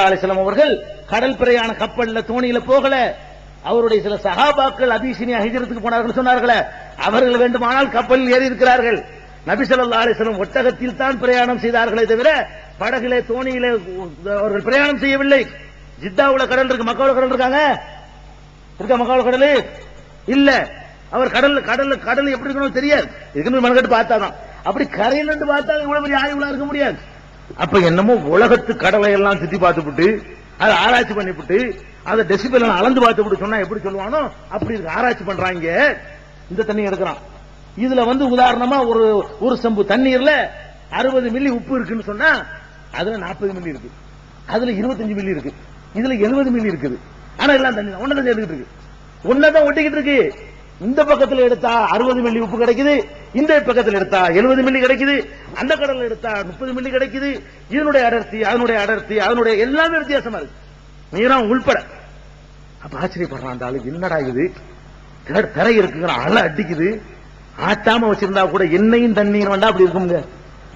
சல்லா அலிஸ்லாம் அவர்கள் கடல் பிரயாண கப்பல்ல தோணியில போகல. அவருடைய சில சகாபாக்கள் அபிசினியா ஹிஜரத்துக்கு போனார்கள் சொன்னார்களே அவர்கள் வேண்டுமானால் கப்பலில் ஏறி இருக்கிறார்கள். நபி ஸல்லல்லாஹு ஒட்டகத்தில் தான் பிரயாணம் செய்தார்களே தவிர படகிலே தோணியிலே அவர்கள் பிரயாணம் செய்யவில்லை. ஜித்தாவுல கடல் இருக்கு மக்காவுல கடல் இருக்காங்க? இருக்க மக்காவுல கடல்? இல்ல. அவர் கடல் கடல் கடல் எப்படி இருக்கணும் தெரியாது. இதுக்கு மனக்கட்டு பார்த்தாதான். அப்படி கரையில் இருந்து பார்த்தா இவ்வளவு பெரிய ஆய்வுலாம் இருக்க முடியாது. அப்ப என்னமோ உலகத்து கடலை எல்லாம் சுத்தி பார்த்துப்புட்டு அதை ஆராய்ச்சி பண்ணிவிட்டு அதை டெசிபிள் அளந்து பார்த்துவிட்டு சொன்னா எப்படி சொல்லுவானோ அப்படி இருக்கு ஆராய்ச்சி பண்றாங்க. இந்த தண்ணி எடுக்கிறான். இதுல வந்து உதாரணமா ஒரு ஒரு செம்பு தண்ணீர்ல அறுபது மில்லி உப்பு இருக்குன்னு சொன்னா அதுல நாற்பது மில்லி இருக்கு. அதுல இருபத்தஞ்சு மில்லி இருக்கு. இதுல எழுபது மில்லி இருக்குது. ஆனா எல்லாம் தண்ணி ஒன்னதான் எடுத்துக்கிட்டு இருக்கு. ஒன்னதான் ஒட்டிக்கிட்டு இருக்கு. இந்த பக்கத்துல எடுத்தா அறுபது மில்லி உப்பு கிடைக்குது இந்த பக்கத்துல எடுத்தா எழுபது மில்லி கிடைக்குது அந்த கடல்ல எடுத்தா முப்பது மில்லி கிடைக்குது இதனுடைய அடர்த்தி அதனுடைய அடர்த்தி அதனுடைய எல்லாமே வித்தியாசமா இருக்கு. நீரம் உள்பட. அப்ப ஆச்சரியப்படுறான் அந்த ஆளு என்னடா இது? திர- திரை இருக்குங்கிற அலை அடிக்குது. ஆட்டாம வச்சிருந்தா கூட எண்ணெயும் தண்ணீர் வேண்டா அப்படி இருக்குங்க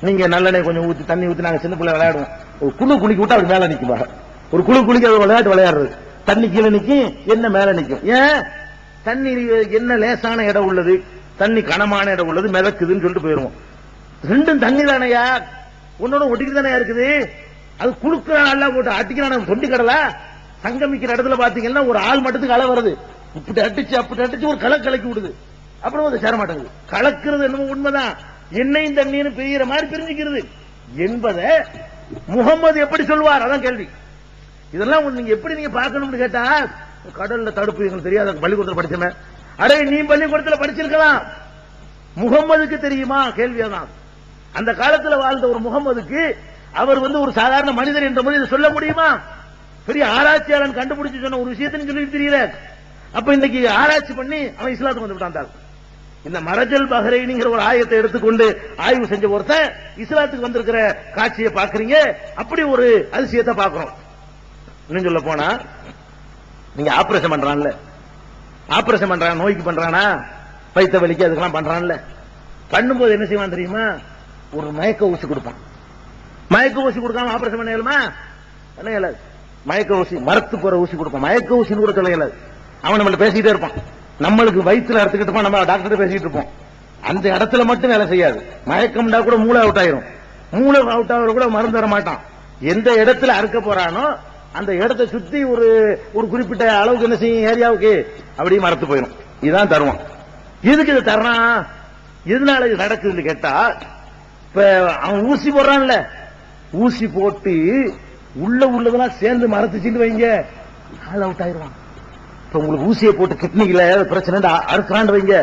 நீங்க நல்லெண்ணெய் கொஞ்சம் ஊத்தி தண்ணி ஊத்தி நாங்க சின்ன பிள்ளை விளையாடுவோம். ஒரு குழு குளிக்க விட்டா அது மேல நிக்குமா? ஒரு குழு குளிக்க விளையாட்டு விளையாடுறது. தண்ணி கீழே நிக்கும் என்ன மேல நிக்கும். ஏன்? தண்ணி என்ன லேசான இடம் உள்ளது? தண்ணி கனமான இடம் உள்ளது மிதக்குதுன்னு சொல்லிட்டு போயிருவோம். ரெண்டும் தண்ணி தானையா? உன்னோட ஒட்டிக்கிட்டு தானே இருக்குது? அது குடுக்கிறான் நல்லா போட்டு அட்டிக்கிறான் தொண்டி கடலா. சங்கமிக்கிற இடத்துல பாத்தீங்கன்னா ஒரு ஆள் மட்டத்துக்கு அலை வருது. இப்படி அடிச்சு அப்படி அடிச்சு ஒரு களை கலக்கி விடுது. அப்புறம் அது சேர மாட்டேங்குது. கலக்கிறது என்னமோ உண்மைதான். எண்ணெயும் தண்ணீரும் பிரிகிற மாதிரி பிரிஞ்சுக்கிறது. என்பதை முகம்மது எப்படி சொல்வார்? அதான் கேள்வி. இதெல்லாம் நீங்க எப்படி நீங்க பார்க்கணும்னு கேட்டா கடல்ல தடுப்பு எங்களுக்கு தெரியாத பள்ளிக்கூடத்தில் படிச்சமே அடே நீ பள்ளிக்கூடத்தில் படிச்சிருக்கலாம். முகம்மதுக்கு தெரியுமா? கேள்வி அந்த காலத்தில் வாழ்ந்த ஒரு முகம்மதுக்கு அவர் வந்து ஒரு சாதாரண மனிதர் என்ற முறை சொல்ல முடியுமா? பெரிய ஆராய்ச்சியாளன் கண்டுபிடிச்சு சொன்ன ஒரு விஷயத்தை சொல்லி தெரியல. அப்ப இன்னைக்கு ஆராய்ச்சி பண்ணி அவன் இஸ்லாத்துக்கு வந்து விட்டான் இந்த மரஜல் பஹரைனிங்கிற ஒரு ஆயத்தை எடுத்துக்கொண்டு ஆய்வு செஞ்ச ஒருத்தன் இஸ்லாத்துக்கு வந்திருக்கிற காட்சியை பாக்குறீங்க அப்படி ஒரு அதிசயத்தை பாக்குறோம் இன்னும் சொல்ல போனா நீங்க ஆபரேஷன் பண்றான்ல. ஆபரேஷன் பண்றான் நோய்க்கு பண்றானா? பைத்த வலிக்கு அதுக்கெல்லாம் பண்றான்ல. பண்ணும்போது என்ன செய்வான் தெரியுமா? ஒரு மயக்க ஊசி கொடுப்பான். மயக்க ஊசி கொடுக்காம ஆபரேஷன் பண்ண இயலுமா? பண்ண இயலாது. மயக்க ஊசி மரத்து போற ஊசி கொடுப்பான். மயக்க ஊசின்னு கூட சொல்ல இயலாது. அவன் நம்மள்ட்ட பேசிக்கிட்டே இருப்பான். நம்மளுக்கு வயிற்றுல அறுத்துக்கிட்டு நம்ம டாக்டர் பேசிக்கிட்டு இருப்போம். அந்த இடத்துல மட்டும் வேலை செய்யாது. மயக்கம்டா கூட மூளை அவுட் ஆயிரும். மூளை அவுட் ஆகிற கூட மருந்து தர மாட்டான் எந்த இடத்துல அறுக்க போறானோ அந்த இடத்தை சுத்தி ஒரு ஒரு குறிப்பிட்ட அளவுக்கு என்ன செய்யும் ஏரியாவுக்கு? அப்படியே மரத்து போயிடும் இதுதான் தருவான் எதுக்கு இது தர்றான் எதனால இது நடக்குதுன்னு கேட்டா இப்ப அவன் ஊசி போடுறான்ல. ஊசி போட்டு உள்ள உள்ளதெல்லாம் சேர்ந்து மரத்துச்சின்னு வைங்க. ஆள் அவுட் ஆயிடுவான். இப்ப உங்களுக்கு ஊசியை போட்டு கிட்னில பிரச்சனை அறுக்கிறான்னு வைங்க.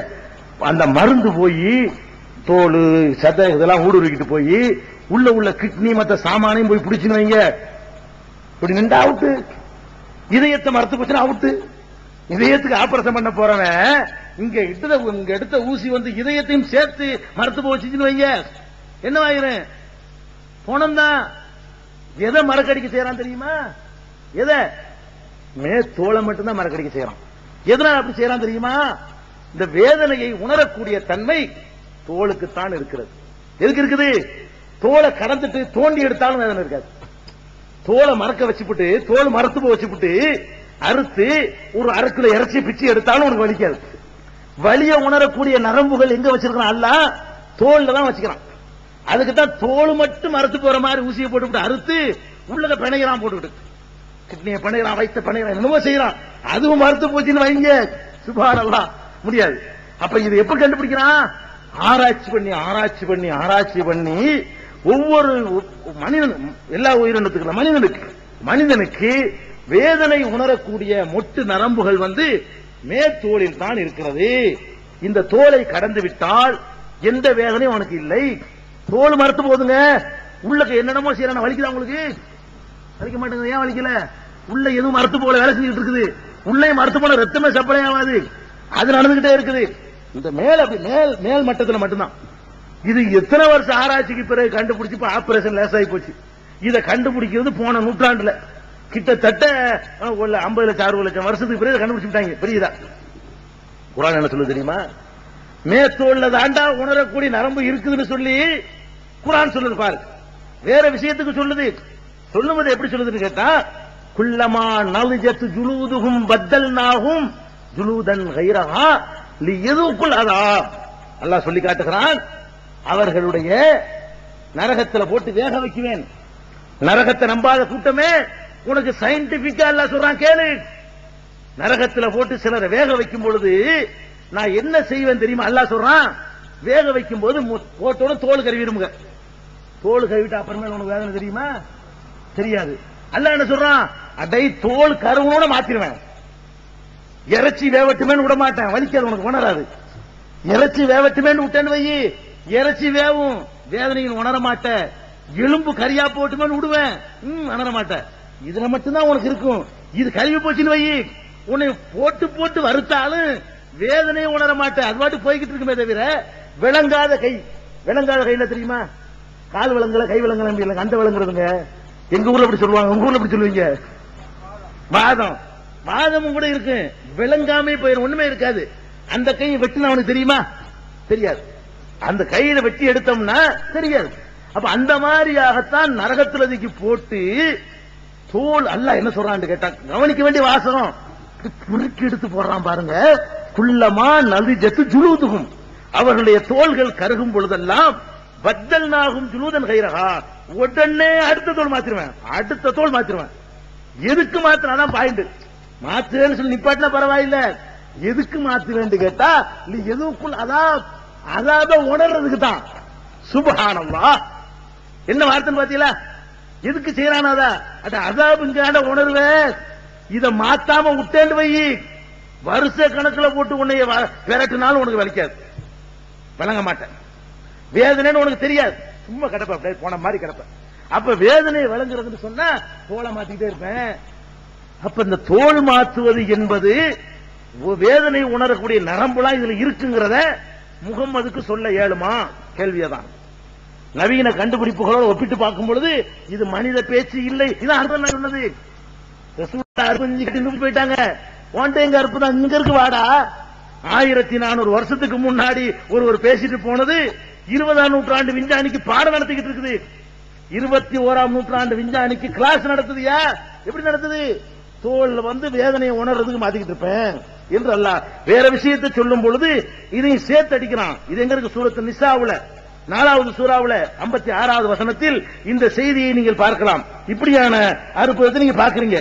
அந்த மருந்து போய் தோல் சத இதெல்லாம் ஊடுருவிக்கிட்டு போய் உள்ள உள்ள கிட்னி மற்ற சாமானையும் போய் பிடிச்சுன்னு வைங்க. இப்படி நின்றா அவுட்டு. இதயத்தை மறுத்து போச்சுன்னா அவுட்டு. இதயத்துக்கு ஆபரேஷன் பண்ண போறவன் இங்க எடுத்த இங்க எடுத்த ஊசி வந்து இதயத்தையும் சேர்த்து மறுத்து போச்சுன்னு வைங்க. என்னவாயிரும் போனம் தான் எதை மரக்கடிக்க செய்யறான் தெரியுமா? எதை? மே தோலை மட்டும்தான் மரக்கடிக்க செய்யறான் எதனால அப்படி செய்யறான் தெரியுமா? இந்த வேதனையை உணரக்கூடிய தன்மை தோலுக்குத்தான் இருக்கிறது. எதுக்கு இருக்குது? தோலை கடந்துட்டு தோண்டி எடுத்தாலும் வேதனை இருக்காது. தோலை மறக்க வச்சுப்புட்டு தோல் மரத்து வச்சுப்புட்டு அறுத்து ஒரு அரக்குல இறைச்சி பிச்சு எடுத்தாலும் உனக்கு வலிக்காது வலிய உணரக்கூடிய நரம்புகள் எங்க வச்சிருக்கான் அல்ல தோல்ல தான் வச்சுக்கிறான். அதுக்கு தான் தோல் மட்டும் மறுத்து போற மாதிரி ஊசியை போட்டுவிட்டு அறுத்து உள்ளத பிணைகிறான் போட்டுக்கிட்டு. கிட்னியை பிணைகிறான் வைத்த பிணைகிறான் என்னமோ செய்யறான். அதுவும் மறுத்து போச்சுன்னு வைங்க. சுபாரல்லாம் முடியாது. அப்ப இது எப்படி கண்டுபிடிக்கிறான்? ஆராய்ச்சி பண்ணி ஆராய்ச்சி பண்ணி ஆராய்ச்சி பண்ணி ஒவ்வொரு மனிதன் எல்லா உயிரினத்துக்கு மனிதனுக்கு மனிதனுக்கு வேதனை உணரக்கூடிய மொட்டு நரம்புகள் வந்து மேற்தோளில் தான் இருக்கிறது. இந்த தோலை கடந்து விட்டால் எந்த வேதனையும் அவனுக்கு இல்லை. தோல் மறுத்து போதுங்க உள்ளக்கு என்னென்னமோ செய்யறான. வலிக்குதா உங்களுக்கு? வலிக்க மாட்டேங்குது. ஏன் வலிக்கல? உள்ள எதுவும் மறுத்து போல வேலை செஞ்சுட்டு இருக்குது. உள்ளே மறுத்து போன ரத்தமே சப்ளை ஆகாது. அது நடந்துகிட்டே இருக்குது. இந்த மேல் அப்படி மேல் மேல் மட்டத்தில் மட்டும்தான். இது எத்தனை வருஷம் ஆராய்ச்சிக்கு பிறகு கண்டுபிடிச்சு இப்ப ஆபரேஷன் லேசாகி போச்சு. இதை கண்டுபிடிக்கிறது போன நூற்றாண்டுல. கிட்டத்தட்ட ஒரு ஐம்பது லட்சம் அறுபது லட்சம் வருஷத்துக்கு பிறகு கண்டுபிடிச்சுட்டாங்க. பெரியதா? குரான் என்ன சொல்லுது தெரியுமா? மேத்தோல்ல தாண்டா உணரக்கூடிய நரம்பு இருக்குதுன்னு சொல்லி குரான் சொல்லுது பாரு. வேற விஷயத்துக்கு சொல்லுது. சொல்லும்போது எப்படி சொல்லுதுன்னு கேட்டா குல்லமா நலிஜத்து ஜுலூதுகும் பத்தல்னாகும் ஜுலூதன் கைரஹா லி எதுக்குள் அதா அல்லாஹ் சொல்லி காட்டுகிறான் அவர்களுடைய நரகத்துல போட்டு வேக வைக்குவேன். நரகத்தை நம்பாத கூட்டமே உனக்கு சயின்டிபிக்கா எல்லாம் சொல்றான் கேளு. நரகத்துல போட்டு சிலரை வேக வைக்கும் பொழுது நான் என்ன செய்வேன் தெரியுமா? அல்லா சொல்றான் வேக வைக்கும் போது போட்டோட தோல் கருவிடுமுங்க தோல் கருவிட்டு அப்புறமே உனக்கு வேதனை தெரியுமா? தெரியாது. அல்லாஹ் என்ன சொல்றான்? அடை தோல் கருவோட மாத்திருவேன். இறைச்சி வேவட்டுமேன்னு விட மாட்டேன் வலிக்காது உனக்கு உணராது. இறைச்சி வேவட்டுமேன்னு விட்டேன்னு வை இறைச்சி வேவும். வேதனையின் உணர மாட்டேன். எலும்பு கரியா போட்டுமேன்னு விடுவேன் ம் உணர மாட்டேன். இதுல மட்டும்தான் உனக்கு இருக்கும். இது கருவி போச்சுன்னு வை. உன்னை போட்டு போட்டு வறுத்தாலும் வேதனையை உணர மாட்டேன். அது பாட்டு போய்கிட்டு இருக்குமே தவிர விளங்காத கை. விளங்காத கையில தெரியுமா? கால் விளங்கல கை விளங்கல அந்த விளங்குறதுங்க. எங்க ஊர்ல அப்படி சொல்லுவாங்க? உங்க ஊர்ல அப்படி சொல்லுவீங்க? வாதம். வாதமும் கூட இருக்கு. விளங்காமே போயிடும் ஒண்ணுமே இருக்காது. அந்த கையை வெட்டினா அவனுக்கு தெரியுமா? தெரியாது. அந்த கையில வெட்டி எடுத்தோம்னா தெரியாது. அப்ப அந்த மாதிரியாகத்தான் நரகத்துல தூக்கி போட்டு தோல் அல்ல என்ன சொல்றான்னு கேட்டா கவனிக்க வேண்டிய வாசகம். குறுக்கி எடுத்து போடுறான் பாருங்க. குள்ளமா ஜெத்து ஜுலூதுகும். அவர்களுடைய தோள்கள் கருகும் பொழுதெல்லாம் பத்தல் நாகும் ஜுலூதன் கைரகா. உடனே அடுத்த தோல் மாத்திருவேன். அடுத்த தோல் மாத்திருவேன். எதுக்கு மாத்தினாதான் பாயிண்ட் மாத்துறேன்னு சொல்லி நிப்பாட்டினா பரவாயில்ல. எதுக்கு மாத்துறேன்னு கேட்டா நீ எதுக்குள் அதான் அதாத உணர்றதுக்கு தான். சுபஹானல்லா என்ன வார்த்தைன்னு பாத்தீங்களா? எதுக்கு செய்யறானாதா அட அதாபுங்கான உணர்வே. இத மாத்தாம விட்டேன்னு வை. வருஷ கணக்குல போட்டு உன்னைய விரட்டினாலும் உனக்கு வலிக்காது. விளங்க மாட்டேன். வேதனைன்னு உனக்கு தெரியாது. சும்மா கிடப்ப அப்படியே போன மாதிரி கிடப்ப. அப்ப வேதனை விளங்குறதுன்னு சொன்னா தோலை மாத்திக்கிட்டே இருப்பேன். அப்ப இந்த தோல் மாத்துவது என்பது வேதனை உணரக்கூடிய நரம்புலாம் இதுல இருக்குங்கிறத முகம்மதுக்கு சொல்ல ஏழுமா? கேள்வியதான். நவீன கண்டுபிடிப்புகளோடு ஒப்பிட்டு பார்க்கும் பொழுது இது மனித பேச்சு இல்லை. இதான் அர்த்தம் நான் சொன்னது? ரசூலுல்லாஹ் போயிட்டாங்க உன்ட்ட எங்க அறுப்பு தான் இங்க இருக்கு வாடா. ஆயிரத்தி நானூறு வருஷத்துக்கு முன்னாடி ஒருவர் பேசிட்டு போனது இருபதாம் நூற்றாண்டு விஞ்ஞானிக்கு பாடம் நடத்திக்கிட்டு இருக்குது. இருபத்தி ஓராம் நூற்றாண்டு விஞ்ஞானிக்கு கிளாஸ் நடத்துதியா எப்படி நடத்துது? தோல்ல வந்து வேதனையை உணர்றதுக்கு மாத்திக்கிட்டு இருப்பேன் என்று அல்ல வேற விஷயத்தை சொல்லும் பொழுது இதையும் சேர்த்து அடிக்கிறான். இது எங்க இருக்கு? சூரத்து நிசாவுல. நாலாவது சூறாவுல 56 ஆறாவது வசனத்தில் இந்த செய்தியை நீங்கள் பார்க்கலாம். இப்படியான அற்புதத்தை நீங்க பாக்குறீங்க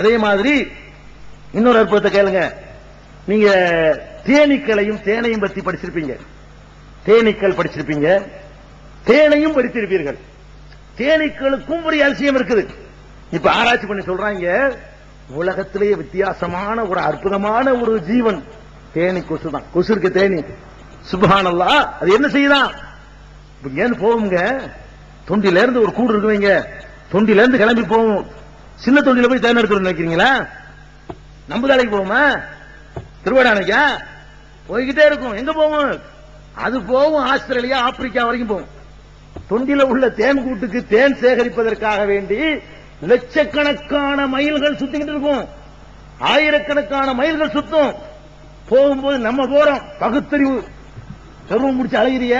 அதே மாதிரி இன்னொரு அற்புதத்தை கேளுங்க. நீங்க தேனீக்களையும் தேனையும் பத்தி படிச்சிருப்பீங்க. தேனீக்கள் படிச்சிருப்பீங்க. தேனையும் படித்திருப்பீர்கள். தேனீக்களுக்கும் ஒரு அலட்சியம் இருக்குது. இப்ப ஆராய்ச்சி பண்ணி சொல்றாங்க. உலகத்திலேயே வித்தியாசமான ஒரு அற்புதமான ஒரு ஜீவன். தேனி கொசு தான் கொசு இருக்கு தேனி. சுபானல்லா அது என்ன செய்யுதான் ஏன்னு போவோங்க தொண்டில இருந்து ஒரு கூடு இருக்குவீங்க தொண்டில இருந்து கிளம்பி போவோம். சின்ன தொண்டில போய் தேன் எடுத்து நினைக்கிறீங்களா? நம்புதாலைக்கு போவோமா? திருவடானைக்கா போய்கிட்டே இருக்கும். எங்க போவோம்? அது போகும் ஆஸ்திரேலியா ஆப்பிரிக்கா வரைக்கும் போகும் தொண்டில உள்ள தேன் கூட்டுக்கு தேன் சேகரிப்பதற்காக வேண்டி லட்சக்கணக்கான மைல்கள் சுத்திக்கிட்டு இருக்கும். ஆயிரக்கணக்கான மைல்கள் சுத்தும். போகும்போது நம்ம போறோம். பகுத்தறிவு. சர்வம் முடிச்சு அழகிறிய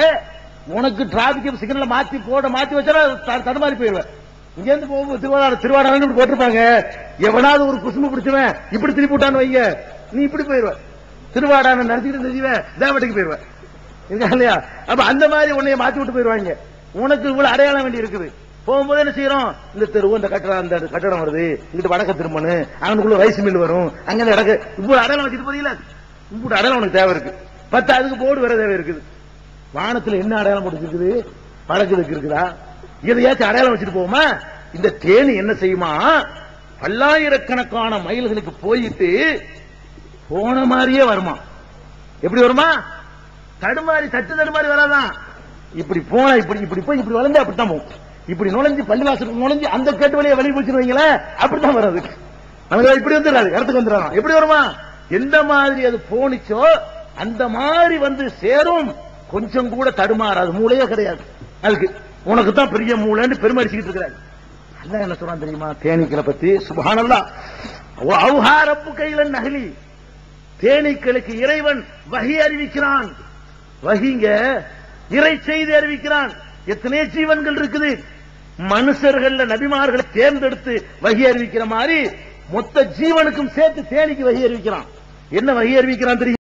உனக்கு டிராபிக் சிக்னல மாத்தி போட மாத்தி வச்சா தடுமாறி போயிருவேன் இங்க இருந்து போகும்போது திருவாரூர் திருவாரூர் இப்படி போட்டிருப்பாங்க. எவனாவது ஒரு குசும்பு பிடிச்சவன் இப்படி திருப்பி விட்டான்னு வைங்க. நீ இப்படி போயிருவ திருவாடான நடத்திட்டு தெரியுவேன் தேவட்டுக்கு போயிருவேன் இருக்கா இல்லையா? அப்ப அந்த மாதிரி உன்னைய மாத்தி விட்டு போயிருவாங்க உனக்கு இவ்வளவு அடையாளம் வேண்டி இருக்குது. போகும்போது என்ன செய்யறோம்? இந்த தெருவு இந்த கட்டடம் அந்த கட்டடம் வருது. இங்கிட்ட வடக்க திரும்பணு அங்கனுக்குள்ள ரைஸ் மில் வரும். அங்க இருந்து இடக்கு இவ்வளவு அடையாளம் வச்சுட்டு போறீங்களா இவ்வளவு அடையாளம் உனக்கு தேவை இருக்கு. பத்து அதுக்கு போர்டு வேற தேவை இருக்குது. வானத்துல என்ன அடையாளம் போட்டுருக்குது வடக்குதுக்கு இருக்குதா? எதையாச்சும் அடையாளம் வச்சுட்டு போவோமா? இந்த தேனி என்ன செய்யுமா? பல்லாயிரக்கணக்கான மைல்களுக்கு போயிட்டு போன மாதிரியே வருமா? எப்படி வருமா? தடுமாறி தட்டு தடுமாறி வராதான். இப்படி போனா இப்படி இப்படி போய் இப்படி வளர்ந்து அப்படித்தான் போகும். இப்படி நுழைஞ்சு பள்ளிவாசலுக்கு நுழைஞ்சு அந்த கேட்டு வழியை வெளியே போச்சு அப்படித்தான் வராது நமக்கு இப்படி வந்துடாது இடத்துக்கு வந்துடாது எப்படி வருமா? எந்த மாதிரி அது போனிச்சோ அந்த மாதிரி வந்து சேரும். கொஞ்சம் கூட தடுமாறாது மூளையே கிடையாது. அதுக்கு உனக்கு தான் பெரிய மூளைன்னு பெருமடிச்சுக்கிட்டு இருக்கிறாரு. அல்லாஹ் என்ன சொல்றான் தெரியுமா? தேனீக்களை பத்தி சுபஹானல்லா அவுஹாரப்பு கையில நகலி. தேனீக்களுக்கு இறைவன் வகி அறிவிக்கிறான். வகிங்க இறை செய்தி அறிவிக்கிறான். எத்தனை ஜீவன்கள் இருக்குது? மனுஷர்கள்ல நபிமார்களை தேர்ந்தெடுத்து வகி அறிவிக்கிற மாதிரி மொத்த ஜீவனுக்கும் சேர்த்து தேனிக்கு வகி அறிவிக்கிறான். என்ன வகி அறிவிக்கிறான் தெரியும்?